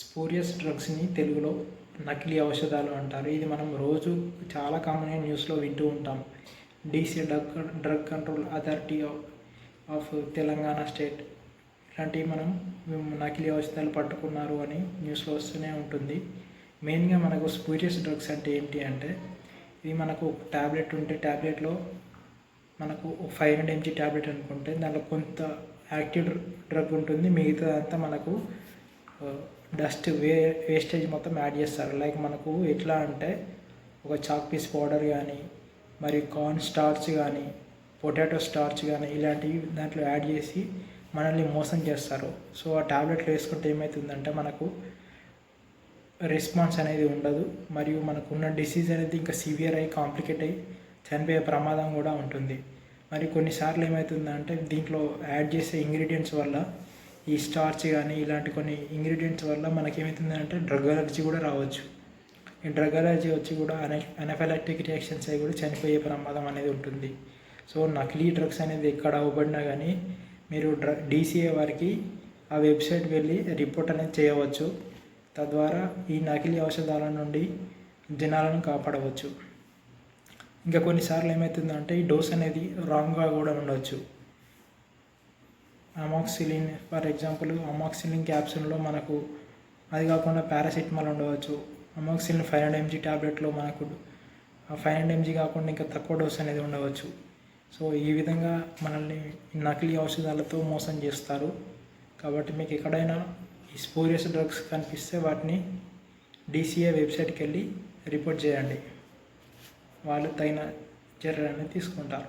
Spurious డ్రగ్స్ని తెలుగులో నకిలీ ఔషధాలు అంటారు. ఇది మనం రోజు చాలా కామన్ న్యూస్లో వింటూ ఉంటాం. DC drug drug control authority of Telangana state ఇలాంటివి మనం నకిలీ ఔషధాలు పట్టుకున్నారు అని న్యూస్లో వస్తూనే ఉంటుంది. మెయిన్గా మనకు స్పూరియస్ డ్రగ్స్ అంటే ఏంటి అంటే ఇది మనకు ట్యాబ్లెట్ ఉంటే ట్యాబ్లెట్లో మనకు ఫైవ్ హండ్రెడ్ ఎంజీ ట్యాబ్లెట్ అనుకుంటే దాంట్లో కొంత యాక్టివ్ డ్రగ్ ఉంటుంది. మిగతా అంతా మనకు డస్ట్ వే వేస్టేజ్ మొత్తం యాడ్ చేస్తారు. లైక్ మనకు ఎట్లా అంటే ఒక చాక్ పీస్ పౌడర్ కానీ మరి కార్న్ స్టార్చ్ కానీ పొటాటో స్టార్చ్ కానీ ఇలాంటివి దాంట్లో యాడ్ చేసి మనల్ని మోసం చేస్తారు. సో ఆ ట్యాబ్లెట్లు వేసుకుంటే ఏమవుతుందంటే మనకు రెస్పాన్స్ అనేది ఉండదు. మరియు మనకు ఉన్న డిసీజ్ అనేది ఇంకా సివియర్ అయ్యి కాంప్లికేట్ అయ్యి చనిపోయే ప్రమాదం కూడా ఉంటుంది. మరి కొన్నిసార్లు ఏమవుతుందంటే దీంట్లో యాడ్ చేసే ఇంగ్రీడియంట్స్ వల్ల ఈ స్టార్చ్ కానీ ఇలాంటి కొన్ని ఇంగ్రీడియంట్స్ వల్ల మనకేమవుతుందంటే డ్రగ్ అలర్జీ కూడా రావచ్చు. ఈ డ్రగ్ అలర్జీ వచ్చి కూడా అనే అనఫెలాక్టిక్ రియాక్షన్స్ అవి కూడా చనిపోయే ప్రమాదం అనేది ఉంటుంది. సో నకిలీ డ్రగ్స్ అనేది ఎక్కడ అవ్వబడినా కానీ మీరు డ్ర డీసీఏ వారికి ఆ వెబ్సైట్ వెళ్ళి రిపోర్ట్ అనేది చేయవచ్చు. తద్వారా ఈ నకిలీ ఔషధాల నుండి జనాలను కాపాడవచ్చు. ఇంకా కొన్నిసార్లు ఏమవుతుందంటే ఈ డోస్ అనేది రాంగ్గా కూడా ఉండవచ్చు అమాక్సిలిన్ ఫర్ ఎగ్జాంపుల్ అమాక్సిలిన్ క్యాప్సూల్లో మనకు అది కాకుండా పారాసిటమాల్ ఉండవచ్చు. అమాక్సిలిన్ ఫైవ్ హండ్రెడ్ ఎంజీ ట్యాబ్లెట్లో మనకు ఫైవ్ హండ్రెడ్ ఎంజీ కాకుండా ఇంకా తక్కువ డోస్ అనేది ఉండవచ్చు. సో ఈ విధంగా మనల్ని నకిలీ ఔషధాలతో మోసం చేస్తారు. కాబట్టి మీకు ఎక్కడైనా ఈ స్పోరియస్ డ్రగ్స్ కనిపిస్తే వాటిని డీసీఏ వెబ్సైట్కి వెళ్ళి రిపోర్ట్ చేయండి. వాళ్ళు తగిన చర్యలు అనేది తీసుకుంటారు.